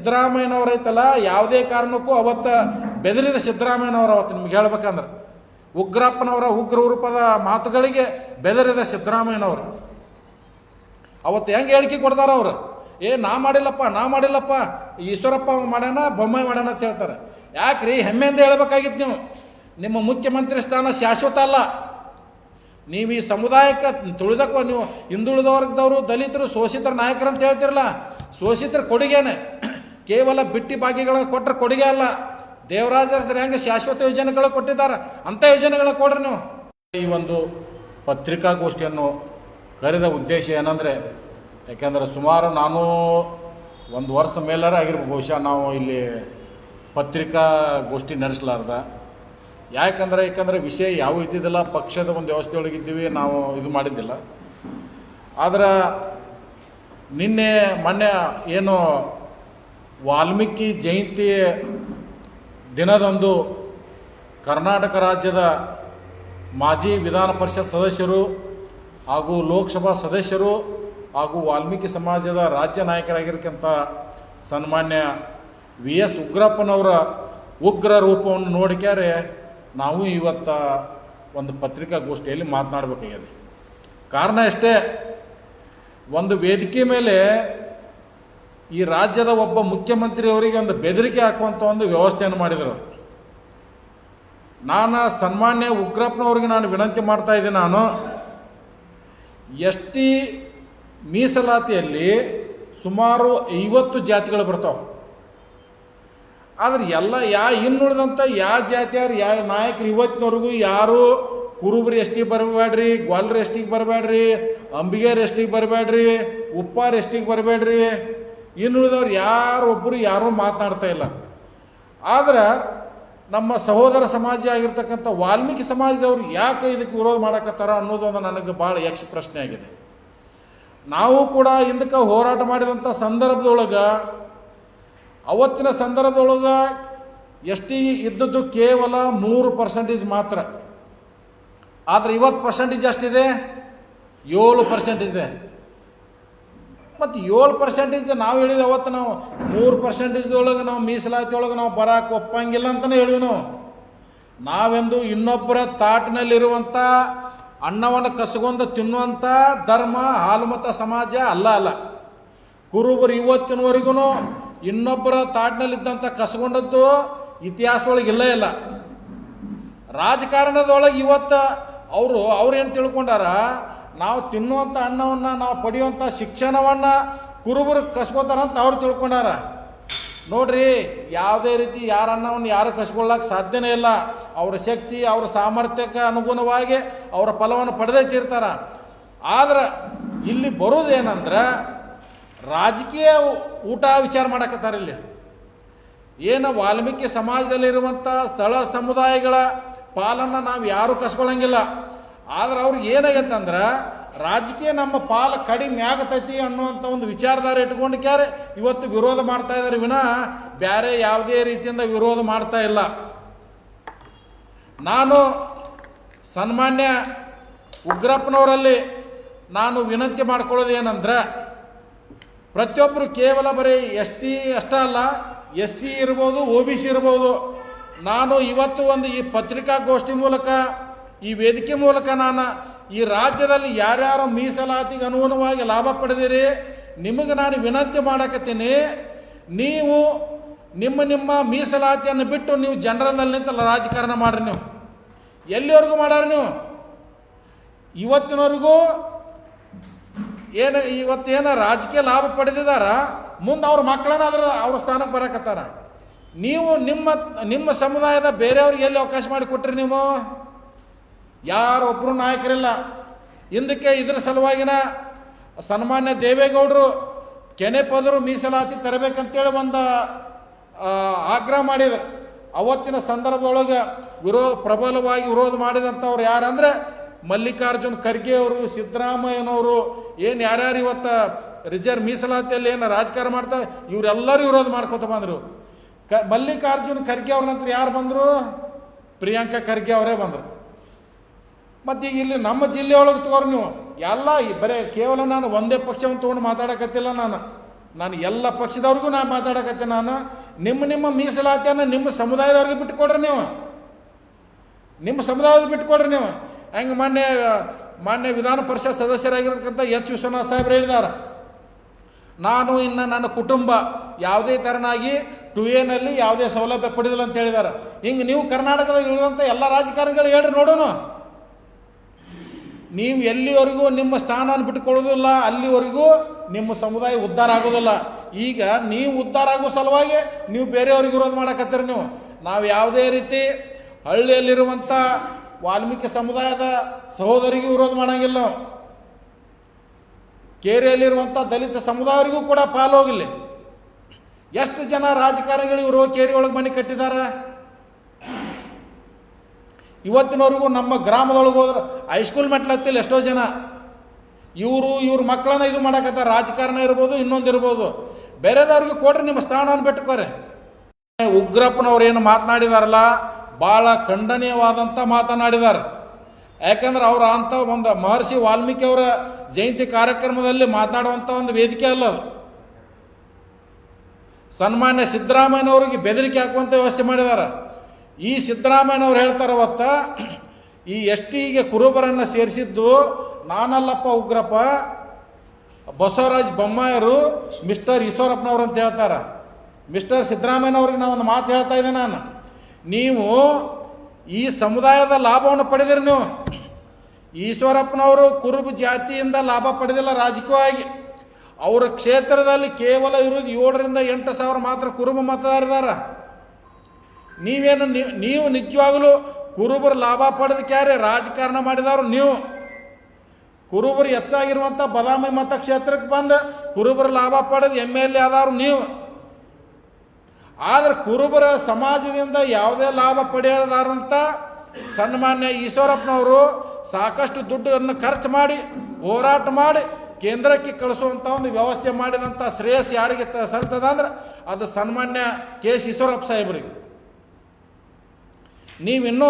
ಸಿದ್ದರಾಮಯ್ಯನವ್ರು ಐತಲ್ಲ, ಯಾವುದೇ ಕಾರಣಕ್ಕೂ ಅವತ್ತ ಬೆದರಿದ ಸಿದ್ದರಾಮಯ್ಯನವರು ಅವತ್ತು ನಿಮ್ಗೆ ಹೇಳ್ಬೇಕಂದ್ರೆ. ಉಗ್ರಪ್ಪನವರ ಉಗ್ರ ರೂಪದ ಮಾತುಗಳಿಗೆ ಬೆದರಿದ ಸಿದ್ದರಾಮಯ್ಯನವರು. ಅವತ್ತು ಹೆಂಗೆ ಹೇಳಿಕೆ ಕೊಡ್ತಾರ ಅವರು? ಏ, ನಾ ಮಾಡಿಲ್ಲಪ್ಪ ನಾ ಮಾಡಿಲ್ಲಪ್ಪ, ಈಶ್ವರಪ್ಪ ಅವ ಮಾಡ್ಯಾನ, ಬೊಮ್ಮಾಯಿ ಮಾಡ್ಯಾನ ಅಂತ ಹೇಳ್ತಾರೆ. ಯಾಕ್ರಿ? ಹೆಮ್ಮೆಯಿಂದ ಹೇಳ್ಬೇಕಾಗಿತ್ತು ನೀವು. ನಿಮ್ಮ ಮುಖ್ಯಮಂತ್ರಿ ಸ್ಥಾನ ಶಾಶ್ವತ ಅಲ್ಲ. ನೀವು ಈ ಸಮುದಾಯಕ್ಕೆ ತುಳಿದಕ್ಕ ನೀವು ಹಿಂದುಳಿದ ವರ್ಗದವರು ದಲಿತರು, ಶೋಷಿತರ ನಾಯಕರು ಅಂತ ಹೇಳ್ತಿರಲ್ಲ, ಶೋಷಿತರ ಕೊಡುಗೆನೆ. ಕೇವಲ ಬಿಟ್ಟಿ ಭಾಗ್ಯಗಳ ಕೊಟ್ಟರೆ ಕೊಡುಗೆ ಅಲ್ಲ. ದೇವರಾಜ ಹೆಂಗೆ ಶಾಶ್ವತ ಯೋಜನೆಗಳು ಕೊಟ್ಟಿದ್ದಾರೆ. ಅಂಥ ಯೋಜನೆಗಳು ಕೊಡ್ರಿ ನೀವು. ಈ ಒಂದು ಪತ್ರಿಕಾಗೋಷ್ಠಿಯನ್ನು ಕರೆದ ಉದ್ದೇಶ ಏನಂದರೆ, ಯಾಕೆಂದರೆ ಸುಮಾರು ನಾನು ಒಂದು ವರ್ಷ ಮೇಲಾರ ಆಗಿರ್ಬೋದು ಬಹುಶಃ ನಾವು ಇಲ್ಲಿ ಪತ್ರಿಕಾಗೋಷ್ಠಿ ನಡೆಸಲಾರ್ದ. ಯಾಕಂದ್ರೆ, ಯಾಕಂದರೆ ವಿಷಯ ಯಾವ ಇದ್ದಿದ್ದಿಲ್ಲ, ಪಕ್ಷದ ಒಂದು ವ್ಯವಸ್ಥೆಯೊಳಗಿದ್ದೀವಿ, ನಾವು ಇದು ಮಾಡಿದ್ದಿಲ್ಲ. ಆದರೆ ನಿನ್ನೆ ಮೊನ್ನೆ ಏನು ವಾಲ್ಮೀಕಿ ಜಯಂತಿ ದಿನದಂದು ಕರ್ನಾಟಕ ರಾಜ್ಯದ ಮಾಜಿ ವಿಧಾನ ಪರಿಷತ್ ಸದಸ್ಯರು ಹಾಗೂ ಲೋಕಸಭಾ ಸದಸ್ಯರು ಹಾಗೂ ವಾಲ್ಮೀಕಿ ಸಮಾಜದ ರಾಜ್ಯ ನಾಯಕರಾಗಿರ್ತಕ್ಕಂಥ ಸನ್ಮಾನ್ಯ ವಿ ಎಸ್ ಉಗ್ರಪ್ಪನವರ ಉಗ್ರ ರೂಪವನ್ನು ನೋಡಿಕ್ಯಾರೆ ನಾವು ಇವತ್ತು ಒಂದು ಪತ್ರಿಕಾಗೋಷ್ಠಿಯಲ್ಲಿ ಮಾತನಾಡಬೇಕಾಗಿದೆ. ಕಾರಣ ಎಷ್ಟೇ, ಒಂದು ವೇದಿಕೆ ಮೇಲೆ ಈ ರಾಜ್ಯದ ಒಬ್ಬ ಮುಖ್ಯಮಂತ್ರಿಯವರಿಗೆ ಒಂದು ಬೆದರಿಕೆ ಹಾಕುವಂಥ ಒಂದು ವ್ಯವಸ್ಥೆಯನ್ನು ಮಾಡಿದರು. ನಾನು ಸನ್ಮಾನ್ಯ ಉಗ್ರಪ್ಪನವ್ರಿಗೆ ನಾನು ವಿನಂತಿ ಮಾಡ್ತಾ ಇದ್ದೀನಿ ನಾನು. ಎಸ್ ಟಿ ಮೀಸಲಾತಿಯಲ್ಲಿ ಸುಮಾರು ಐವತ್ತು ಜಾತಿಗಳು ಬರ್ತಾವೆ. ಆದರೆ ಎಲ್ಲ ಯಾ ಇನ್ನುಳಿದಂಥ ಯಾವ ಜಾತಿಯಾರು ಯಾವ ನಾಯಕರು ಇವತ್ತಿನವರೆಗೂ ಯಾರು ಕುರುಬರು ಎಷ್ಟಿಗೆ ಬರಬೇಡ್ರಿ, ಗ್ವಾಲ್ರ ಎಷ್ಟಿಗೆ ಬರಬೇಡ್ರಿ, ಅಂಬಿಗೇರ್ ಎಷ್ಟಿಗೆ ಬರಬೇಡ್ರಿ, ಉಪ್ಪಾರ್ ಎಷ್ಟಿಗೆ ಬರಬೇಡ್ರಿ ಇನ್ನುಳಿದವ್ರು ಯಾರೊಬ್ಬರು ಯಾರೂ ಮಾತನಾಡ್ತಾ ಇಲ್ಲ. ಆದ್ರೆ ನಮ್ಮ ಸಹೋದರ ಸಮಾಜ ಆಗಿರ್ತಕ್ಕಂಥ ವಾಲ್ಮೀಕಿ ಸಮಾಜದವ್ರು ಯಾಕೆ ಇದಕ್ಕೆ ವಿರೋಧ ಮಾಡಕತ್ತಾರ ಅನ್ನೋದೊಂದು ನನಗೆ ಭಾಳ ಯಕ್ಷ ಪ್ರಶ್ನೆ ಆಗಿದೆ. ನಾವು ಕೂಡ ಹಿಂದಕ್ಕೆ ಹೋರಾಟ ಮಾಡಿದಂಥ ಸಂದರ್ಭದೊಳಗೆ, ಅವತ್ತಿನ ಸಂದರ್ಭದೊಳಗೆ ಎಷ್ಟಿ ಇದ್ದದ್ದು ಕೇವಲ ಮೂರು ಪರ್ಸೆಂಟೇಜ್ ಮಾತ್ರ. ಆದರೆ ಇವತ್ತು ಪರ್ಸೆಂಟೇಜ್ ಎಷ್ಟಿದೆ? ಏಳು ಪರ್ಸೆಂಟ್ ಇದೆ. ಮತ್ತು ಏಳು ಪರ್ಸೆಂಟೇಜ್ ನಾವು ಹೇಳಿದ ಅವತ್ತು ನಾವು ಮೂರು ಪರ್ಸೆಂಟೇಜ್ದೊಳಗೆ ನಾವು ಮೀಸಲಾತಿ ಒಳಗೆ ನಾವು ಬರಕ್ಕೆ ಒಪ್ಪಂಗಿಲ್ಲ ಅಂತಲೇ ಹೇಳಿವಿ ನಾವು. ನಾವೆಂದು ಇನ್ನೊಬ್ಬರ ತಾಟಿನಲ್ಲಿರುವಂಥ ಅನ್ನವನ್ನು ಕಸಗೊಂಡು ತಿನ್ನುವಂಥ ಧರ್ಮ ಹಾಲುಮತ ಸಮಾಜ ಅಲ್ಲ ಅಲ್ಲ. ಕುರುಬರು ಇವತ್ತಿನವರೆಗೂ ಇನ್ನೊಬ್ಬರ ತಾಟಿನಲ್ಲಿದ್ದಂಥ ಕಸಗೊಂಡದ್ದು ಇತಿಹಾಸದೊಳಗೆ ಇಲ್ಲೇ ಇಲ್ಲ. ರಾಜಕಾರಣದೊಳಗೆ ಇವತ್ತು ಅವರು ಅವ್ರೇನು ತಿಳ್ಕೊಂಡಾರ ನಾವು ತಿನ್ನುವಂಥ ಅನ್ನವನ್ನು, ನಾವು ಪಡೆಯುವಂಥ ಶಿಕ್ಷಣವನ್ನು ಕುರುಬರು ಕಸ್ಕೋತಾರಂತ ಅವ್ರು ತಿಳ್ಕೊಂಡಾರ. ನೋಡ್ರಿ, ಯಾವುದೇ ರೀತಿ ಯಾರ ಅನ್ನವನ್ನು ಯಾರು ಕಸ್ಕೊಳ್ಳೋಕೆ ಸಾಧ್ಯನೇ ಇಲ್ಲ. ಅವರ ಶಕ್ತಿ, ಅವರ ಸಾಮರ್ಥ್ಯಕ್ಕೆ ಅನುಗುಣವಾಗಿ ಅವರ ಫಲವನ್ನು ಪಡೆದೇ ತೀರ್ತಾರ. ಆದ್ರೆ ಇಲ್ಲಿ ಬರೋದೇನಂದ್ರೆ ರಾಜಕೀಯ ಊಟ ವಿಚಾರ ಮಾಡಕತ್ತಾರ ಇಲ್ಲಿ. ಏನು ವಾಲ್ಮೀಕಿ ಸಮಾಜದಲ್ಲಿರುವಂಥ ಸ್ಥಳ ಸಮುದಾಯಗಳ ಪಾಲನ್ನು ನಾವು ಯಾರೂ ಕಸ್ಕೊಳ್ಳಂಗಿಲ್ಲ ಆದ್ರೆ ಅವ್ರಿಗೆ ಏನಾಗೈತಂದ್ರೆ, ರಾಜಕೀಯ ನಮ್ಮ ಪಾಲು ಕಡಿಮೆ ಆಗತೈತಿ ಅನ್ನುವಂಥ ಒಂದು ವಿಚಾರಧಾರ ಇಟ್ಕೊಂಡು ಕ್ಯಾರೆ, ಇವತ್ತು ವಿರೋಧ ಮಾಡ್ತಾ ಇದ್ದಾರೆ ವಿನಾ ಬೇರೆ ಯಾವುದೇ ರೀತಿಯಿಂದ ವಿರೋಧ ಮಾಡ್ತಾ ಇಲ್ಲ. ನಾನು ಸನ್ಮಾನ್ಯ ಉಗ್ರಪ್ಪನವರಲ್ಲಿ ನಾನು ವಿನಂತಿ ಮಾಡ್ಕೊಳ್ಳೋದು ಏನಂದ್ರೆ ಪ್ರತಿಯೊಬ್ಬರು ಕೇವಲ ಬರೀ ಎಸ್ ಟಿ ಅಷ್ಟೇ ಅಲ್ಲ, ಎಸ್ ಸಿ ಇರ್ಬೋದು ಒ ಬಿ ಸಿ ಇರ್ಬೋದು. ನಾನು ಇವತ್ತು ಒಂದು ಈ ಪತ್ರಿಕಾಗೋಷ್ಠಿ ಮೂಲಕ ಈ ವೇದಿಕೆ ಮೂಲಕ ನಾನು ಈ ರಾಜ್ಯದಲ್ಲಿ ಯಾರ್ಯಾರು ಮೀಸಲಾತಿಗೆ ಅನುಗುಣವಾಗಿ ಲಾಭ ಪಡೆದಿರಿ, ನಿಮಗೆ ನಾನು ವಿನಂತಿ ಮಾಡಕತ್ತೀನಿ. ನೀವು ನಿಮ್ಮ ನಿಮ್ಮ ಮೀಸಲಾತಿಯನ್ನು ಬಿಟ್ಟು ನೀವು ಜನರಲ್ನಲ್ಲಿ ನಿಂತ ರಾಜಕಾರಣ ಮಾಡ್ರಿ ನೀವು. ಎಲ್ಲಿವರೆಗೂ ಮಾಡ್ಯಾರ ನೀವು? ಇವತ್ತಿನವರೆಗೂ ಏನು ಇವತ್ತೇನು ರಾಜಕೀಯ ಲಾಭ ಪಡೆದಿದಾರ ಮುಂದೆ ಅವ್ರ ಮಕ್ಕಳನ್ನ ಅದ್ರ ಅವ್ರ ಸ್ಥಾನಕ್ಕೆ ಬರಕತ್ತಾರ. ನೀವು ನಿಮ್ಮ ನಿಮ್ಮ ಸಮುದಾಯದ ಬೇರೆಯವ್ರಿಗೆ ಎಲ್ಲಿ ಅವಕಾಶ ಮಾಡಿ ಕೊಟ್ರಿ ನೀವು? ಯಾರೊಬ್ಬರು ನಾಯಕರಿಲ್ಲ. ಹಿಂದಕ್ಕೆ ಇದ್ರ ಸಲುವಾಗಿನ ಸನ್ಮಾನ್ಯ ದೇವೇಗೌಡರು ಕೆನೆಪದರು ಮೀಸಲಾತಿ ತರಬೇಕಂತೇಳಿ ಒಂದು ಆಗ್ರಹ ಮಾಡಿದರು. ಅವತ್ತಿನ ಸಂದರ್ಭದೊಳಗೆ ವಿರೋಧ ಪ್ರಬಲವಾಗಿ ವಿರೋಧ ಮಾಡಿದಂಥವ್ರು ಯಾರಂದರೆ ಮಲ್ಲಿಕಾರ್ಜುನ್ ಖರ್ಗೆ ಅವರು, ಸಿದ್ದರಾಮಯ್ಯನವರು, ಏನು ಯಾರ್ಯಾರು ಇವತ್ತು ರಿಸರ್ವ್ ಮೀಸಲಾತಿಯಲ್ಲಿ ಏನು ರಾಜಕಾರ ಮಾಡ್ತಾ ಇವರೆಲ್ಲರೂ ವಿರೋಧ ಮಾಡ್ಕೊತ ಬಂದರು. ಕ, ಮಲ್ಲಿಕಾರ್ಜುನ್ ಖರ್ಗೆ ಅವ್ರ ನಂತರ ಯಾರು ಬಂದರು? ಪ್ರಿಯಾಂಕಾ ಖರ್ಗೆ ಅವರೇ ಬಂದರು. ಮತ್ತು ಈಗ ಇಲ್ಲಿ ನಮ್ಮ ಜಿಲ್ಲೆಯೊಳಗೆ ತಗೋರಿ ನೀವು. ಎಲ್ಲ ಈ ಬರೀ ಕೇವಲ ನಾನು ಒಂದೇ ಪಕ್ಷವನ್ನು ತೊಗೊಂಡು ಮಾತಾಡಕತ್ತಿಲ್ಲ ನಾನು. ನಾನು ಎಲ್ಲ ಪಕ್ಷದವ್ರಿಗೂ ನಾನು ಮಾತಾಡಕತ್ತೆ ನಾನು. ನಿಮ್ಮ ನಿಮ್ಮ ಮೀಸಲಾತಿಯನ್ನು ನಿಮ್ಮ ಸಮುದಾಯದವ್ರಿಗೆ ಬಿಟ್ಟುಕೊಡ್ರಿ ನೀವು. ನಿಮ್ಮ ಸಮುದಾಯದ ಬಿಟ್ಟುಕೊಡ್ರಿ ನೀವು. ಹೆಂಗೆ ಮಾನ್ಯ ಮಾನ್ಯ ವಿಧಾನ ಪರಿಷತ್ ಸದಸ್ಯರಾಗಿರ್ತಕ್ಕಂಥ ಎಚ್ ವಿಶ್ವನಾಥ್ ಸಾಹೇಬ್ರು ಹೇಳಿದ್ದಾರೆ ನಾನು ಇನ್ನು ನನ್ನ ಕುಟುಂಬ ಯಾವುದೇ ಥರನಾಗಿ ಟು ಎನಲ್ಲಿ ಯಾವುದೇ ಸೌಲಭ್ಯ ಪಡೆದಿಲ್ಲ ಅಂತ ಹೇಳಿದ್ದಾರೆ ಹಿಂಗೆ ನೀವು ಕರ್ನಾಟಕದಲ್ಲಿ ಇರುವಂಥ ಎಲ್ಲ ರಾಜಕಾರಣಿಗಳು ಹೇಳ್ರಿ ನೋಡೋಣ. ನೀವು ಎಲ್ಲಿವರೆಗೂ ನಿಮ್ಮ ಸ್ಥಾನವನ್ನು ಬಿಟ್ಟುಕೊಳ್ಳೋದಿಲ್ಲ ಅಲ್ಲಿವರೆಗೂ ನಿಮ್ಮ ಸಮುದಾಯ ಉದ್ಧಾರ ಆಗೋದಿಲ್ಲ ಈಗ ನೀವು ಉದ್ಧಾರ ಆಗೋ ಸಲುವಾಗಿ ನೀವು ಬೇರೆಯವ್ರಿಗೆ ವಿರೋಧ ಮಾಡಕತ್ತೀರಿ ನೀವು. ನಾವು ಯಾವುದೇ ರೀತಿ ಹಳ್ಳಿಯಲ್ಲಿರುವಂಥ ವಾಲ್ಮೀಕಿ ಸಮುದಾಯದ ಸಹೋದರಿಗೆ ವಿರೋಧ ಮಾಡಂಗಿಲ್ಲ ನಾವು. ಕೇರಿಯಲ್ಲಿರುವಂಥ ದಲಿತ ಸಮುದಾಯವರಿಗೂ ಕೂಡ ಪಾಲು ಹೋಗಿಲ್ಲ. ಎಷ್ಟು ಜನ ರಾಜಕಾರಣಿಗಳು ಇವರು ಕೇರಿ ಒಳಗೆ ಮನೆ ಕಟ್ಟಿದ್ದಾರೆ ಇವತ್ತಿನವರೆಗೂ ನಮ್ಮ ಗ್ರಾಮದೊಳಗೆ ಹೋದ್ರೆ ಹೈಸ್ಕೂಲ್ ಮೆಟ್ಲತ್ತಿಲ್ಲ ಎಷ್ಟೋ ಜನ. ಇವರು, ಇವ್ರ ಮಕ್ಕಳನ್ನ ಇದು ಮಾಡಕತ್ತಾರ. ರಾಜಕಾರಣ ಇರ್ಬೋದು, ಇನ್ನೊಂದು ಇರ್ಬೋದು. ಬೇರೆದವ್ರಿಗೆ ಕೊಡ್ರಿ, ನಿಮ್ಮ ಸ್ಥಾನವನ್ನು ಬಿಟ್ಟುಕೋರಿ. ಉಗ್ರಪ್ಪನವ್ರು ಏನು ಮಾತನಾಡಿದಾರಲ್ಲ ಭಾಳ ಖಂಡನೀಯವಾದಂಥ ಮಾತನಾಡಿದ್ದಾರೆ ಯಾಕಂದ್ರೆ ಅವ್ರ ಅಂಥ ಒಂದು ಮಹರ್ಷಿ ವಾಲ್ಮೀಕಿ ಅವರ ಜಯಂತಿ ಕಾರ್ಯಕ್ರಮದಲ್ಲಿ ಮಾತಾಡುವಂಥ ಒಂದು ವೇದಿಕೆ ಅಲ್ಲ ಅದು. ಸನ್ಮಾನ್ಯ ಸಿದ್ದರಾಮಯ್ಯನವ್ರಿಗೆ ಬೆದರಿಕೆ ಹಾಕುವಂಥ ವ್ಯವಸ್ಥೆ ಮಾಡಿದ್ದಾರೆ ಈ ಸಿದ್ದರಾಮಯ್ಯನವ್ರು ಹೇಳ್ತಾರೆ ಅವತ್ತ, ಈ ಎಸ್ ಟಿಗೆ ಕುರುಬರನ್ನು ಸೇರಿಸಿದ್ದು ನಾನಲ್ಲಪ್ಪ ಉಗ್ರಪ್ಪ, ಬಸವರಾಜ್ ಬೊಮ್ಮಾಯರು, ಮಿಸ್ಟರ್ ಈಶ್ವರಪ್ಪನವ್ರು ಅಂತ ಹೇಳ್ತಾರೆ. ಮಿಸ್ಟರ್ ಸಿದ್ದರಾಮಯ್ಯನವ್ರಿಗೆ ನಾನು ಒಂದು ಮಾತು ಹೇಳ್ತಾ ಇದ್ದೆ ನಾನು. ನೀವು ಈ ಸಮುದಾಯದ ಲಾಭವನ್ನು ಪಡೆದಿರಿ ನೀವು. ಈಶ್ವರಪ್ಪನವರು ಕುರುಬ ಜಾತಿಯಿಂದ ಲಾಭ ಪಡೆದಿಲ್ಲ ರಾಜಕೀಯವಾಗಿ. ಅವರ ಕ್ಷೇತ್ರದಲ್ಲಿ ಕೇವಲ ಇರೋದು ಏಳರಿಂದ ಎಂಟು ಸಾವಿರ ಮಾತ್ರ ಕುರುಬ ಮತದಾರದಾರ ನೀವೇನು ನೀವು ನಿಜವಾಗಲೂ ಕುರುಬರು ಲಾಭ ಪಡೆದಕ್ಯಾರೆ ರಾಜಕಾರಣ ಮಾಡಿದವರು ನೀವು. ಕುರುಬರು ಹೆಚ್ಚಾಗಿರುವಂಥ ಬದಾಮಿ ಮತಕ್ಷೇತ್ರಕ್ಕೆ ಬಂದು ಕುರುಬರು ಲಾಭ ಪಡೆದು ಎಂ ಎಲ್ ಎ ಆದವ್ರು ನೀವು. ಆದರೆ ಕುರುಬರ ಸಮಾಜದಿಂದ ಯಾವುದೇ ಲಾಭ ಪಡೆಯದಾರಂಥ ಸನ್ಮಾನ್ಯ ಈಶ್ವರಪ್ಪನವರು ಸಾಕಷ್ಟು ದುಡ್ಡನ್ನು ಖರ್ಚು ಮಾಡಿ, ಹೋರಾಟ ಮಾಡಿ, ಕೇಂದ್ರಕ್ಕೆ ಕಳಿಸುವಂಥ ಒಂದು ವ್ಯವಸ್ಥೆ ಮಾಡಿದಂಥ ಶ್ರೇಯಸ್ ಯಾರಿಗೆ ಸಲ್ತದ ಅಂದ್ರೆ ಅದು ಸನ್ಮಾನ್ಯ ಕೆ ಎಸ್ ಈಶ್ವರಪ್ಪ ಸಾಹೇಬ್ರಿಗೆ. ನೀವಿನ್ನೂ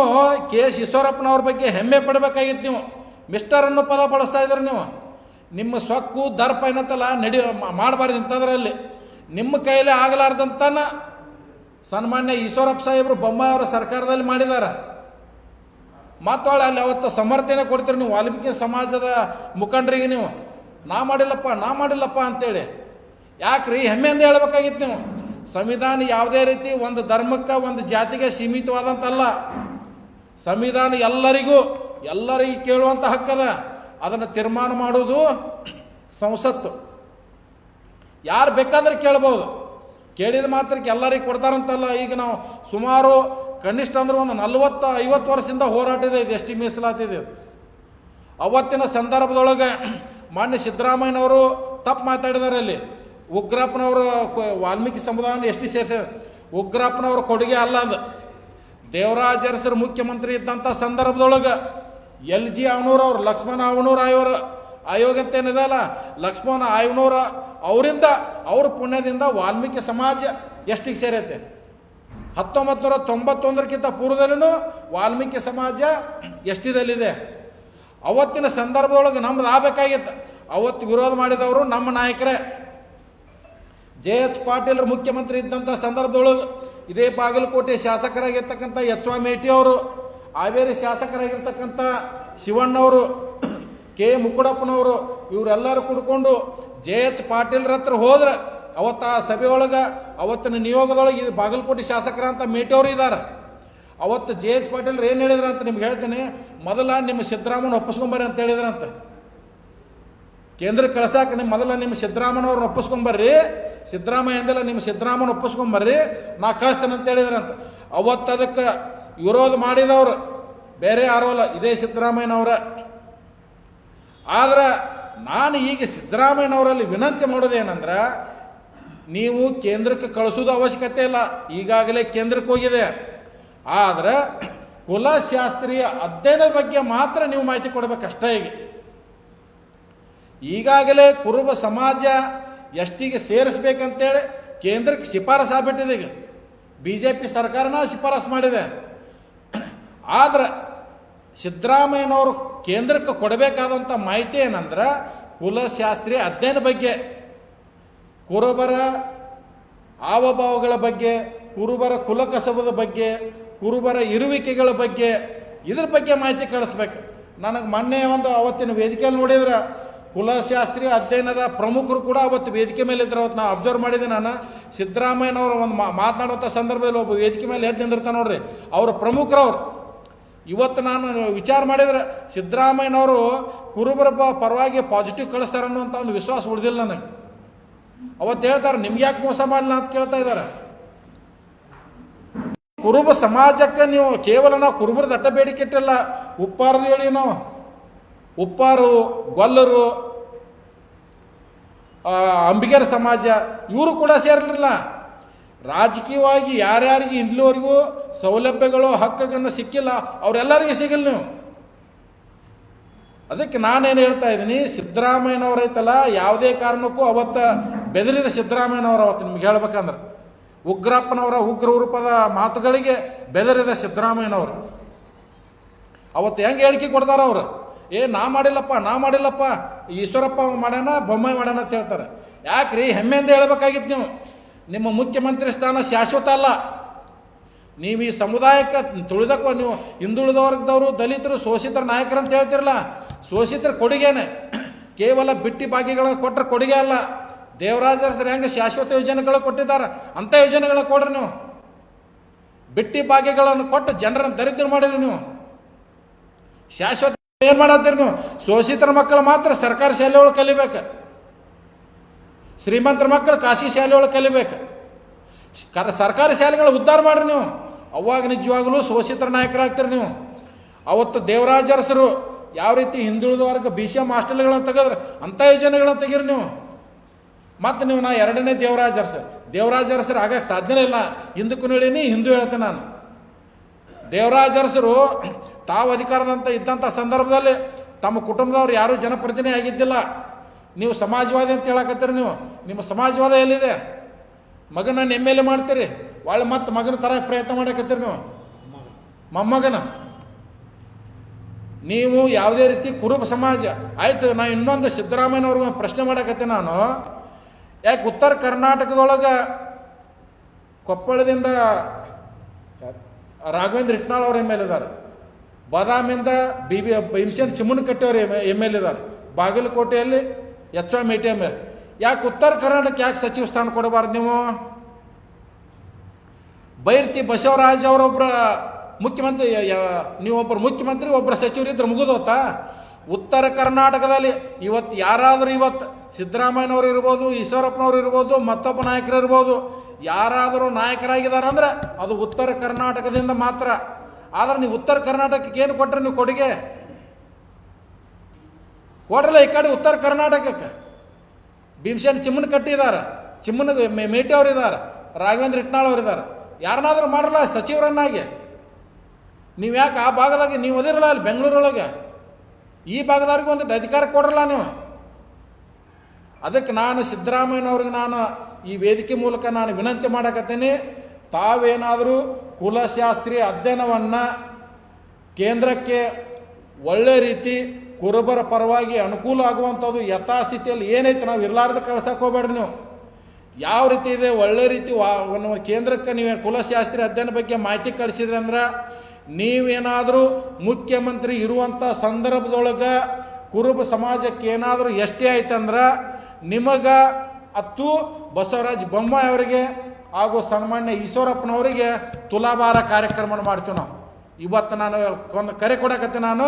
ಕೆ ಎಸ್ ಈಶ್ವರಪ್ಪನವ್ರ ಬಗ್ಗೆ ಹೆಮ್ಮೆ ಪಡಬೇಕಾಗಿತ್ತು ನೀವು. ಮಿಸ್ಟರ್ ಅನ್ನೋ ಪದ ಬಳಸ್ತಾ ಇದ್ರಿ ನೀವು. ನಿಮ್ಮ ಸೊಕ್ಕು, ದರ್ಪ ಏನತ್ತಲ್ಲ, ನಡಿ ಮಾಡಬಾರ್ದು ಇಂಥದ್ರಲ್ಲಿ. ನಿಮ್ಮ ಕೈಲೇ ಆಗಲಾರ್ದಂತನ ಸನ್ಮಾನ್ಯ ಈಶ್ವರಪ್ಪ ಸಾಹೇಬರು ಬೊಮ್ಮಾಯಿ ಅವರ ಸರ್ಕಾರದಲ್ಲಿ ಮಾಡಿದ್ದಾರೆ ಮತ್ತೊಳೆ ಅಲ್ಲಿ ಅವತ್ತು ಸಮರ್ಥನೆ ಕೊಡ್ತೀರಿ ನೀವು, ವಾಲ್ಮೀಕಿ ಸಮಾಜದ ಮುಖಂಡರಿಗೆ ನೀವು. ನಾ ಮಾಡಿಲ್ಲಪ್ಪ ನಾ ಮಾಡಿಲ್ಲಪ್ಪ ಅಂತೇಳಿ. ಯಾಕ್ರಿ? ಅಂತ ಹೇಳ್ಬೇಕಾಗಿತ್ತು ನೀವು. ಸಂವಿಧಾನ ಯಾವುದೇ ರೀತಿ ಒಂದು ಧರ್ಮಕ್ಕೆ ಒಂದು ಜಾತಿಗೆ ಸೀಮಿತವಾದಂತಲ್ಲ. ಸಂವಿಧಾನ ಎಲ್ಲರಿಗೂ ಎಲ್ಲರಿಗೂ ಕೇಳುವಂಥ ಹಕ್ಕದ. ಅದನ್ನು ತೀರ್ಮಾನ ಮಾಡುವುದು ಸಂಸತ್ತು. ಯಾರು ಬೇಕಾದ್ರೆ ಕೇಳ್ಬೋದು. ಕೇಳಿದ ಮಾತ್ರಕ್ಕೆ ಎಲ್ಲರಿಗೆ ಕೊಡ್ತಾರಂತಲ್ಲ. ಈಗ ನಾವು ಸುಮಾರು ಕನಿಷ್ಠ ಅಂದ್ರೆ ಒಂದು ನಲ್ವತ್ತು, ಐವತ್ತು ವರ್ಷದಿಂದ ಹೋರಾಟ ಇದೆ, ಇದು ಎಷ್ಟು ಮೀಸಲಾತಿದೆ ಅವತ್ತಿನ ಸಂದರ್ಭದೊಳಗೆ ಮಾನ್ಯ ಸಿದ್ದರಾಮಯ್ಯನವರು ತಪ್ಪು ಮಾತಾಡಿದಾರೆ ಅಲ್ಲಿ. ಉಗ್ರಪ್ಪನವರು ವಾಲ್ಮೀಕಿ ಸಮುದಾಯವನ್ನು ಎಷ್ಟು ಸೇರಿಸ ಉಗ್ರಪ್ಪನವ್ರ ಕೊಡುಗೆ ಅಲ್ಲ ಅದು. ದೇವರಾಜ ಅರಸರು ಮುಖ್ಯಮಂತ್ರಿ ಇದ್ದಂಥ ಸಂದರ್ಭದೊಳಗೆ ಎಲ್ ಜಿ ಅವನೂರು ಅವ್ರು, ಲಕ್ಷ್ಮಣ ಅವನೂರು ಆಯೋರು ಆಯೋಗ ಅಂತ ಏನಿದೆಯಲ್ಲ ಲಕ್ಷ್ಮಣ ಆಯನೂರ ಅವರಿಂದ ಅವ್ರ ಪುಣ್ಯದಿಂದ ವಾಲ್ಮೀಕಿ ಸಮಾಜ ಎಷ್ಟಿಗೆ ಸೇರೈತೆ ಹತ್ತೊಂಬತ್ತು ನೂರ ತೊಂಬತ್ತೊಂದರಕ್ಕಿಂತ ಪೂರ್ವದಲ್ಲೂ ವಾಲ್ಮೀಕಿ ಸಮಾಜ ಎಷ್ಟಿದಲ್ಲಿದೆ? ಅವತ್ತಿನ ಸಂದರ್ಭದೊಳಗೆ ನಮ್ದು ಆಗಬೇಕಾಗಿತ್ತು. ಅವತ್ತು ವಿರೋಧ ಮಾಡಿದವರು ನಮ್ಮ ನಾಯಕರೇ. ಜೆ ಎಚ್ ಪಾಟೀಲ್ರು ಮುಖ್ಯಮಂತ್ರಿ ಇದ್ದಂಥ ಸಂದರ್ಭದೊಳಗೆ ಇದೇ ಬಾಗಲಕೋಟೆ ಶಾಸಕರಾಗಿರ್ತಕ್ಕಂಥ ಎಚ್ ವಾ ಮೇಟಿ ಅವರು, ಹಾವೇರಿ ಶಾಸಕರಾಗಿರ್ತಕ್ಕಂಥ ಶಿವಣ್ಣವರು ಕೆ ಮುಕ್ಕುಡಪ್ಪನವರು ಇವರೆಲ್ಲರೂ ಕುಡ್ಕೊಂಡು ಜೆ ಎಚ್ ಪಾಟೀಲ್ರ ಹತ್ರ ಹೋದ್ರೆ ಅವತ್ತು ಆ ಸಭೆಯೊಳಗೆ, ಅವತ್ತಿನ ನಿಯೋಗದೊಳಗೆ ಇದು ಬಾಗಲಕೋಟೆ ಶಾಸಕರ ಅಂತ ಮೇಟಿಯವರು ಇದ್ದಾರೆ ಅವತ್ತು ಜೆ ಎಚ್ ಪಾಟೀಲ್ರು ಏನು ಹೇಳಿದ್ರು ಅಂತ ನಿಮ್ಗೆ ಹೇಳ್ತೀನಿ, ಮೊದಲ ನಿಮ್ಮ ಸಿದ್ದರಾಮನ ಒಪ್ಪಿಸ್ಕೊಂಬರ್ರಿ ಅಂತ ಹೇಳಿದ್ರಂತೆ ಕೇಂದ್ರ ಕಳ್ಸಾಕ ನಿಮ್ಮ ಮೊದಲ ನಿಮ್ಮ ಸಿದ್ದರಾಮನವ್ರನ್ನ ಒಪ್ಪಿಸ್ಕೊಂಬರ್ರಿ ಸಿದ್ದರಾಮಯ್ಯ ಅಂದೆಲ್ಲ ನಿಮ್ಮ ಸಿದ್ದರಾಮನ ಒಪ್ಪಿಸ್ಕೊಂಬರ್ರಿ ನಾ ಕಳಿಸ್ತೇನೆ ಅಂತ ಹೇಳಿದ್ರಂತ ಅವತ್ತು ಅದಕ್ಕೆ ವಿರೋಧ ಮಾಡಿದವ್ರು, ಬೇರೆ ಯಾರೂ ಅಲ್ಲ, ಇದೇ ಸಿದ್ದರಾಮಯ್ಯನವ್ರ. ಆದ್ರೆ ನಾನು ಈಗ ಸಿದ್ದರಾಮಯ್ಯನವರಲ್ಲಿ ವಿನಂತಿ ಮಾಡೋದೇನಂದ್ರೆ ನೀವು ಕೇಂದ್ರಕ್ಕೆ ಕಳಿಸೋದು ಅವಶ್ಯಕತೆ ಇಲ್ಲ, ಈಗಾಗಲೇ ಕೇಂದ್ರಕ್ಕೆ ಹೋಗಿದೆ. ಆದರೆ ಕುಲಶಾಸ್ತ್ರೀಯ ಅಧ್ಯಯನದ ಬಗ್ಗೆ ಮಾತ್ರ ನೀವು ಮಾಹಿತಿ ಕೊಡಬೇಕಷ್ಟೇ ಈಗ. ಈಗಾಗಲೇ ಕುರುಬ ಸಮಾಜ ಎಷ್ಟಿಗೆ ಸೇರಿಸ್ಬೇಕಂತೇಳಿ ಕೇಂದ್ರಕ್ಕೆ ಶಿಫಾರಸು ಆಗ್ಬಿಟ್ಟಿದೆ ಈಗ. ಬಿ ಜೆ ಪಿ ಸರ್ಕಾರನ ಶಿಫಾರಸು ಮಾಡಿದೆ. ಆದ್ರೆ ಸಿದ್ದರಾಮಯ್ಯನವರು ಕೇಂದ್ರಕ್ಕೆ ಕೊಡಬೇಕಾದಂಥ ಮಾಹಿತಿ ಏನಂದ್ರೆ ಕುಲಶಾಸ್ತ್ರೀಯ ಅಧ್ಯಯನ ಬಗ್ಗೆ, ಕುರುಬರ ಹಾವಭಾವಗಳ ಬಗ್ಗೆ, ಕುರುಬರ ಕುಲಕಸಬದ ಬಗ್ಗೆ, ಕುರುಬರ ಇರುವಿಕೆಗಳ ಬಗ್ಗೆ, ಇದ್ರ ಬಗ್ಗೆ ಮಾಹಿತಿ ಕಳಿಸ್ಬೇಕು. ನನಗೆ ಮೊನ್ನೆ ಒಂದು ಅವತ್ತಿನ ವೇದಿಕೆಯಲ್ಲಿ ನೋಡಿದ್ರೆ ಕುಲಶಾಸ್ತ್ರೀಯ ಅಧ್ಯಯನದ ಪ್ರಮುಖರು ಕೂಡ ಅವತ್ತು ವೇದಿಕೆ ಮೇಲೆ ಇದ್ರು. ಅವತ್ತು ನಾನು ಅಬ್ಸರ್ವ್ ಮಾಡಿದೆ ನಾನು. ಸಿದ್ದರಾಮಯ್ಯನವರು ಒಂದು ಮಾತನಾಡುವಂಥ ಸಂದರ್ಭದಲ್ಲಿ ಒಬ್ಬ ವೇದಿಕೆ ಮೇಲೆ ಎದ್ದು ನಿಂದಿರ್ತಾನೆ ನೋಡ್ರಿ. ಅವರು ಪ್ರಮುಖರವ್ರು. ಇವತ್ತು ನಾನು ವಿಚಾರ ಮಾಡಿದ್ರೆ ಸಿದ್ದರಾಮಯ್ಯನವರು ಕುರುಬರ ಪರವಾಗಿ ಪಾಸಿಟಿವ್ ಕಳಿಸ್ತಾರೆ ಅನ್ನುವಂಥ ಒಂದು ವಿಶ್ವಾಸ ಉಳಿದಿಲ್ಲ ನನಗೆ. ಅವತ್ತು ಹೇಳ್ತಾರೆ, ನಿಮ್ಗೆ ಯಾಕೆ ಮೋಸ ಮಾಡಲಿಲ್ಲ? ಅಂತ ಕೇಳ್ತಾ ಇದ್ದಾರೆ. ಕುರುಬ ಸಮಾಜಕ್ಕೆ ನೀವು ಕೇವಲ ನಾವು ಕುರುಬರ ದಟ್ಟ ಬೇಡಿಕೆ ಇಟ್ಟಿಲ್ಲ. ಉಪ್ಪಾರದು ಹೇಳಿ ನಾವು ಉಪ್ಪಾರು ಗೊಲ್ಲರು ಅಂಬಿಗರ ಸಮಾಜ, ಇವರು ಕೂಡ ಸೇರಲಿಲ್ಲ. ರಾಜಕೀಯವಾಗಿ ಯಾರ್ಯಾರಿಗೆ ಇಲ್ಲಿವರೆಗೂ ಸೌಲಭ್ಯಗಳು ಹಕ್ಕನ್ನು ಸಿಕ್ಕಿಲ್ಲ, ಅವರೆಲ್ಲರಿಗೆ ಸಿಗಲ್ಲ ನೀವು. ಅದಕ್ಕೆ ನಾನೇನು ಹೇಳ್ತಾ ಇದ್ದೀನಿ ಸಿದ್ದರಾಮಯ್ಯನವ್ರು ಐತಲ್ಲ ಯಾವುದೇ ಕಾರಣಕ್ಕೂ ಅವತ್ತ ಬೆದರಿದ ಸಿದ್ದರಾಮಯ್ಯನವರು ಅವತ್ತು ನಿಮ್ಗೆ ಹೇಳ್ಬೇಕಂದ್ರೆ, ಉಗ್ರಪ್ಪನವರ ಉಗ್ರ ರೂಪದ ಮಾತುಗಳಿಗೆ ಬೆದರಿದ ಸಿದ್ದರಾಮಯ್ಯನವರು. ಅವತ್ತು ಹೆಂಗೆ ಹೇಳಿಕೆ ಕೊಡ್ತಾರ ಅವರು? ಏ, ನಾ ಮಾಡಿಲ್ಲಪ್ಪ ನಾ ಮಾಡಿಲ್ಲಪ್ಪ. ಈಶ್ವರಪ್ಪ ಮಾಡ್ಯಾನ, ಬೊಮ್ಮಾಯಿ ಮಾಡ್ಯಾನ ಅಂತ ಹೇಳ್ತಾರೆ. ಯಾಕ್ರಿ? ಹೆಮ್ಮೆಯಿಂದ ಹೇಳ್ಬೇಕಾಗಿತ್ತು ನೀವು. ನಿಮ್ಮ ಮುಖ್ಯಮಂತ್ರಿ ಸ್ಥಾನ ಶಾಶ್ವತ ಅಲ್ಲ. ನೀವು ಈ ಸಮುದಾಯಕ್ಕೆ ತುಳಿದಕ್ಕ ನೀವು ಹಿಂದುಳಿದ ವರ್ಗದವರು ದಲಿತರು, ಶೋಷಿತರ ನಾಯಕರು ಅಂತ ಹೇಳ್ತಿರಲ್ಲ, ಶೋಷಿತರ ಕೊಡುಗೆನೆ. ಕೇವಲ ಬಿಟ್ಟಿ ಬಾಗಿಗಳನ್ನು ಕೊಟ್ಟರೆ ಕೊಡುಗೆ ಅಲ್ಲ. ದೇವರಾಜರ ಹೆಂಗೆ ಶಾಶ್ವತ ಯೋಜನೆಗಳು ಕೊಟ್ಟಿದ್ದಾರೆ. ಅಂಥ ಯೋಜನೆಗಳು ಕೊಡ್ರಿ ನೀವು. ಬಿಟ್ಟಿ ಬಾಗಿಗಳನ್ನು ಕೊಟ್ಟು ಜನರನ್ನು ದರಿದ್ರ ಮಾಡಿರಿ ನೀವು. ಶಾಶ್ವತ ಏನು ಮಾಡತ್ತೀರಿ ನೀವು? ಶೋಷಿತರ ಮಕ್ಕಳು ಮಾತ್ರ ಸರ್ಕಾರಿ ಶಾಲೆ ಒಳಗೆ ಕಲಿಬೇಕು. ಶ್ರೀಮಂತರ ಮಕ್ಕಳು ಖಾಸಗಿ ಶಾಲೆಯೊಳಗೆ ಕಲಿಬೇಕು. ಕರ, ಸರ್ಕಾರಿ ಶಾಲೆಗಳು ಉದ್ಧಾರ ಮಾಡ್ರಿ ನೀವು. ಅವಾಗ ನಿಜವಾಗಲೂ ಶೋಷಿತರ ನಾಯಕರಾಗ್ತೀರಿ ನೀವು. ಅವತ್ತು ದೇವರಾಜರಸರು ಯಾವ ರೀತಿ ಹಿಂದುಳಿದ ವರ್ಗ ಬಿ ಸಿ ಎಂ ಹಾಸ್ಟೆಲ್ಗಳನ್ನು ತೆಗೆದ್ರೆ ಅಂಥ ಯೋಜನೆಗಳನ್ನು ತೆಗೀರಿ ನೀವು. ಮತ್ತು ನೀವು ನಾ ಎರಡನೇ ದೇವರಾಜ ದೇವರಾಜರಸರು ದೇವರಾಜ ಅರಸರು ಆಗಕ್ಕೆ ಸಾಧ್ಯನೇ ಇಲ್ಲ. ಹಿಂದಕ್ಕೂ ಹೇಳೀನಿ, ಹಿಂದೂ ಹೇಳ್ತೇನೆ ನಾನು. ದೇವರಾಜ ಅರಸರು ತಾವು ಅಧಿಕಾರದಂತ ಇದ್ದಂಥ ಸಂದರ್ಭದಲ್ಲಿ ತಮ್ಮ ಕುಟುಂಬದವ್ರು ಯಾರೂ ಜನಪ್ರತಿನಿಧಿ ಆಗಿದ್ದಿಲ್ಲ. ನೀವು ಸಮಾಜವಾದಿ ಅಂತ ಹೇಳಕತ್ತೀರಿ ನೀವು. ನಿಮ್ಮ ಸಮಾಜವಾದ ಎಲ್ಲಿದೆ? ಮಗನನ್ನು ಎಂ ಎಲ್ ಎ ಮಾಡ್ತೀರಿ. ಒಳ್ಳೆ ಮತ್ತೆ ಮಗನ ತರ ಪ್ರಯತ್ನ ಮಾಡಕತ್ತೀರಿ ನೀವು. ಮೊಮ್ಮಗನ. ನೀವು ಯಾವುದೇ ರೀತಿ ಕುರುಬ ಸಮಾಜ. ಆಯ್ತು, ನಾ ಇನ್ನೊಂದು ಸಿದ್ದರಾಮಯ್ಯನವ್ರಿಗೆ ಪ್ರಶ್ನೆ ಮಾಡಕತ್ತೆ ನಾನು. ಯಾಕೆ ಉತ್ತರ ಕರ್ನಾಟಕದೊಳಗೆ ಕೊಪ್ಪಳದಿಂದ ರಾಘವೇಂದ್ರ ಇಟ್ನಾಳ್ ಅವ್ರ ಎಂ ಎಲ್ ಇದ್ದಾರೆ ಬಾದಾಮಿಂದ ಬಿ ಬಿ ಭೀಮಸೇನ್ ಚಿಮ್ಮನಕಟ್ಟಿ ಅವರು ಎಂ ಎಲ್ ಇದ್ದಾರೆ ಬಾಗಲಕೋಟೆಯಲ್ಲಿ H M A T M ಯಾಕೆ ಉತ್ತರ ಕರ್ನಾಟಕ ಯಾಕೆ ಸಚಿವ ಸ್ಥಾನ ಕೊಡಬಾರ್ದು ನೀವು? ಬೈರ್ತಿ ಬಸವರಾಜ್ ಅವರೊಬ್ಬರ ಮುಖ್ಯಮಂತ್ರಿ ನೀವೊಬ್ಬರು ಮುಖ್ಯಮಂತ್ರಿ ಒಬ್ಬರು ಸಚಿವರಿದ್ರೆ ಮುಗಿದೋತಾ? ಉತ್ತರ ಕರ್ನಾಟಕದಲ್ಲಿ ಇವತ್ತು ಯಾರಾದರೂ ಇವತ್ತು ಸಿದ್ದರಾಮಯ್ಯನವರು ಇರ್ಬೋದು, ಈಶ್ವರಪ್ಪನವ್ರು ಇರ್ಬೋದು, ಮತ್ತೊಬ್ಬ ನಾಯಕರು ಇರ್ಬೋದು. ಯಾರಾದರೂ ನಾಯಕರಾಗಿದ್ದಾರೆ ಅಂದರೆ ಅದು ಉತ್ತರ ಕರ್ನಾಟಕದಿಂದ ಮಾತ್ರ. ಆದರೆ ನೀವು ಉತ್ತರ ಕರ್ನಾಟಕಕ್ಕೆ ಏನು ಕೊಟ್ಟರೆ ನೀವು ಕೊಡುಗೆ? ಕೊಡ್ರಲ್ಲ ಈ ಕಡೆ ಉತ್ತರ ಕರ್ನಾಟಕಕ್ಕೆ. ಭೀಮಸೇನ್ ಚಿಮ್ಮನ ಕಟ್ಟಿದ್ದಾರೆ. ಚಿಮ್ಮನ ಮೇಟಿ ಅವರಿದ್ದಾರೆ. ರಾಘವೇಂದ್ರ ಇಟ್ನಾಳ್ ಅವ್ರು ಇದ್ದಾರೆ ಯಾರನ್ನಾದ್ರೂ ಮಾಡಲ್ಲ ಸಚಿವರನ್ನಾಗಿ. ನೀವು ಯಾಕೆ ಆ ಭಾಗದಾಗ ನೀವು ಅದಿರಲ್ಲ ಅಲ್ಲಿ ಬೆಂಗಳೂರೊಳಗೆ? ಈ ಭಾಗದವ್ರಿಗೆ ಒಂದು ಅಧಿಕಾರ ಕೊಡ್ರಲ್ಲ ನೀವು. ಅದಕ್ಕೆ ನಾನು ಸಿದ್ದರಾಮಯ್ಯನವ್ರಿಗೆ ನಾನು ಈ ವೇದಿಕೆ ಮೂಲಕ ನಾನು ವಿನಂತಿ ಮಾಡಕತ್ತೇನೆ, ತಾವೇನಾದರೂ ಕುಲಶಾಸ್ತ್ರಿ ಅಧ್ಯಯನವನ್ನು ಕೇಂದ್ರಕ್ಕೆ ಒಳ್ಳೆ ರೀತಿ ಕುರುಬರ ಪರವಾಗಿ ಅನುಕೂಲ ಆಗುವಂಥದ್ದು ಯಥಾಸ್ಥಿತಿಯಲ್ಲಿ ಏನೈತೆ ನಾವು ಇರಲಾರ್ದ ಕಳ್ಸಕ್ಕೆ ಹೋಗ್ಬೇಡ್ರಿ ನೀವು. ಯಾವ ರೀತಿ ಇದೆ, ಒಳ್ಳೆ ರೀತಿ ವಾ ಕೇಂದ್ರಕ್ಕೆ ನೀವು ಕುಲಶಾಸ್ತ್ರಿ ಅಧ್ಯಯನ ಬಗ್ಗೆ ಮಾಹಿತಿ ಕಳಿಸಿದ್ರಿ ಅಂದ್ರೆ ನೀವೇನಾದರೂ ಮುಖ್ಯಮಂತ್ರಿ ಇರುವಂಥ ಸಂದರ್ಭದೊಳಗೆ ಕುರುಬ ಸಮಾಜಕ್ಕೆ ಏನಾದರೂ ಎಷ್ಟೇ ಆಯ್ತಂದ್ರೆ ನಿಮಗೆ ಅತ್ತು ಬಸವರಾಜ ಬೊಮ್ಮಾಯಿ ಅವರಿಗೆ ಹಾಗೂ ಸನ್ಮಾನ್ಯ ಈಶ್ವರಪ್ಪನವರಿಗೆ ತುಲಾಭಾರ ಕಾರ್ಯಕ್ರಮ ಮಾಡ್ತೀವಿ ನಾವು. ಇವತ್ತು ನಾನು ಒಂದು ಕರೆ ಕೊಡಕತ್ತೆ ನಾನು,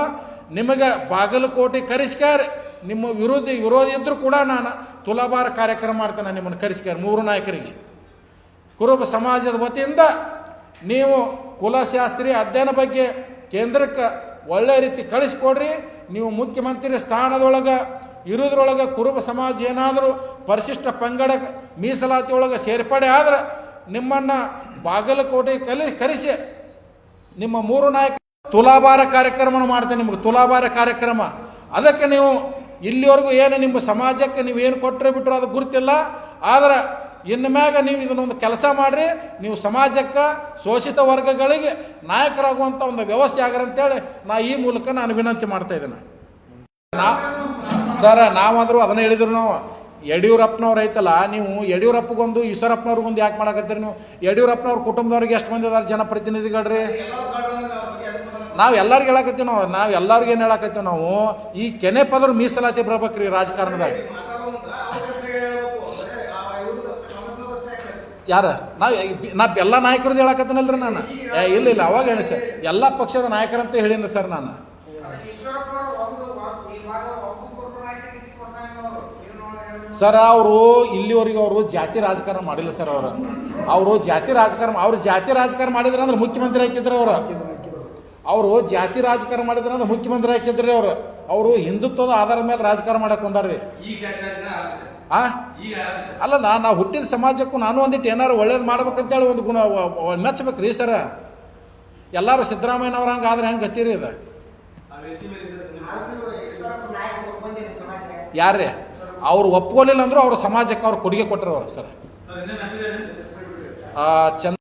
ನಿಮಗೆ ಬಾಗಲಕೋಟೆ ಕರಿಸ್ಕಾರ ನಿಮ್ಮ ವಿರೋಧಿ ವಿರೋಧಿ ಇದ್ದರೂ ಕೂಡ ನಾನು ತುಲಾಭಾರ ಕಾರ್ಯಕ್ರಮ ಮಾಡ್ತೇನೆ ನಿಮ್ಮನ್ನು ಕರಿಸ್ಕಾರ ಮೂರು ನಾಯಕರಿಗೆ. ಕುರುಬ ಸಮಾಜದ ವತಿಯಿಂದ ನೀವು ಕುಲಶಾಸ್ತ್ರೀಯ ಅಧ್ಯಯನ ಬಗ್ಗೆ ಕೇಂದ್ರಕ್ಕೆ ಒಳ್ಳೆ ರೀತಿ ಕಳಿಸ್ಕೊಡ್ರಿ ನೀವು ಮುಖ್ಯಮಂತ್ರಿ ಸ್ಥಾನದೊಳಗೆ ಇರೋದ್ರೊಳಗೆ ಕುರುಬ ಸಮಾಜ ಏನಾದರೂ ಪರಿಶಿಷ್ಟ ಪಂಗಡ ಮೀಸಲಾತಿ ಒಳಗೆ ಸೇರ್ಪಡೆ ಆದ್ರೆ ನಿಮ್ಮನ್ನು ಬಾಗಲಕೋಟೆ ಕಲಿ, ಕರೆಸಿ ನಿಮ್ಮ ಮೂರು ನಾಯಕ ತುಲಾಭಾರ ಕಾರ್ಯಕ್ರಮ ಮಾಡ್ತೇನೆ ನಿಮಗೆ, ತುಲಾಭಾರ ಕಾರ್ಯಕ್ರಮ. ಅದಕ್ಕೆ ನೀವು ಇಲ್ಲಿವರೆಗೂ ಏನು ನಿಮ್ಮ ಸಮಾಜಕ್ಕೆ ನೀವು ಏನು ಕೊಟ್ಟರೆ ಬಿಟ್ಟರು ಅದು ಗುರುತಿಲ್ಲ. ಆದ್ರೆ ಇನ್ನು ಮ್ಯಾಗ ನೀವು ಇದನ್ನೊಂದು ಕೆಲಸ ಮಾಡಿರಿ, ನೀವು ಸಮಾಜಕ್ಕೆ ಶೋಷಿತ ವರ್ಗಗಳಿಗೆ ನಾಯಕರಾಗುವಂಥ ಒಂದು ವ್ಯವಸ್ಥೆ ಆಗ್ರಿ ಅಂತೇಳಿ ನಾ ಈ ಮೂಲಕ ನಾನು ವಿನಂತಿ ಮಾಡ್ತಾ ಇದ್ದೇನೆ. ನಾ ಸರ, ನಾವಾದರೂ ಅದನ್ನ ಹೇಳಿದ್ರು ನಾವು. ಯಡಿಯೂರಪ್ಪನವ್ರು ಐತಲ್ಲ, ನೀವು ಯಡಿಯೂರಪ್ಪಗೊಂದು ಈಶ್ವರಪ್ಪನವ್ರಿಗೊಂದು ಯಾಕೆ ಮಾಡಕತ್ತೀರಿ ನೀವು? ಯಡಿಯೂರಪ್ಪನವ್ರ ಕುಟುಂಬದವ್ರಿಗೆ ಎಷ್ಟು ಮಂದಿ ಅದಾರ ಜನಪ್ರತಿನಿಧಿಗಳ್ರಿ? ನಾವು ಎಲ್ಲರಿಗೆ ಹೇಳಕತ್ತೀವಿ ನಾವು. ನಾವು ಎಲ್ಲರಿಗೇನು ಹೇಳಕತ್ತೀವಿ ನಾವು? ಈ ಕೆನೆ ಪದರು ಮೀಸಲಾತಿ ಬರ್ಬೇಕ್ರಿ ರಾಜಕಾರಣದಾಗ. ಯಾರ? ನಾವು ನಾ ಎಲ್ಲ ನಾಯಕರದ್ದು ಹೇಳಕತ್ತೀನಲ್ರಿ ನಾನು? ಇಲ್ಲ ಇಲ್ಲ, ಅವಾಗ ಹೇಳಿ ಸರ್. ಎಲ್ಲ ಪಕ್ಷದ ನಾಯಕರಂತ ಹೇಳಿನಿ ಸರ್ ನಾನು. ಸರ್, ಅವರು ಇಲ್ಲಿವರೆಗೆ ಅವರು ಜಾತಿ ರಾಜಕಾರಣ ಮಾಡಿಲ್ಲ ಸರ್ ಅವರು. ಅವರು ಜಾತಿ ರಾಜಕಾರಣ ಅವ್ರು ಜಾತಿ ರಾಜಕಾರಣ ಮಾಡಿದ್ರೆ ಅಂದ್ರೆ ಮುಖ್ಯಮಂತ್ರಿ ಹಾಕಿದ್ರು ಅವರು. ಅವರು ಜಾತಿ ರಾಜಕಾರಣ ಮಾಡಿದ್ರೆ ಅಂದ್ರೆ ಮುಖ್ಯಮಂತ್ರಿ ಹಾಕಿದ್ರಿ ಅವರು. ಅವರು ಹಿಂದುತ್ವದ ಆಧಾರದ ಮೇಲೆ ರಾಜಕಾರಣ ಮಾಡಕ್ಕೆ ಬಂದಾರ್ರಿ ಈಗ ಜಾತಿ ರಾಜಕಾರಣ ಆರಂಭಿಸ್ಯಾರ. ಆ? ಅಲ್ಲ, ನಾ ನಾವು ಹುಟ್ಟಿದ ಸಮಾಜಕ್ಕೂ ನಾನು ಒಂದಿಟ್ಟು ಏನಾರು ಒಳ್ಳೇದು ಮಾಡ್ಬೇಕಂತೇಳಿ ಒಂದು ಗುಣ ಮೆಚ್ಚಬೇಕ್ರಿ ಸರ. ಎಲ್ಲರೂ ಸಿದ್ದರಾಮಯ್ಯನವ್ರ ಹಂಗೆ ಆದ್ರೆ ಹೆಂಗೆ ಗತಿರಿ ಇದು ಯಾರೇ ಅವ್ರು ಒಪ್ಕೊಳ್ಳಿಲ್ಲ ಅಂದ್ರೂ ಅವ್ರ ಸಮಾಜಕ್ಕೆ ಅವ್ರು ಕೊಡುಗೆ ಕೊಟ್ಟರು ಅವ್ರು ಸರ್. ಸರ್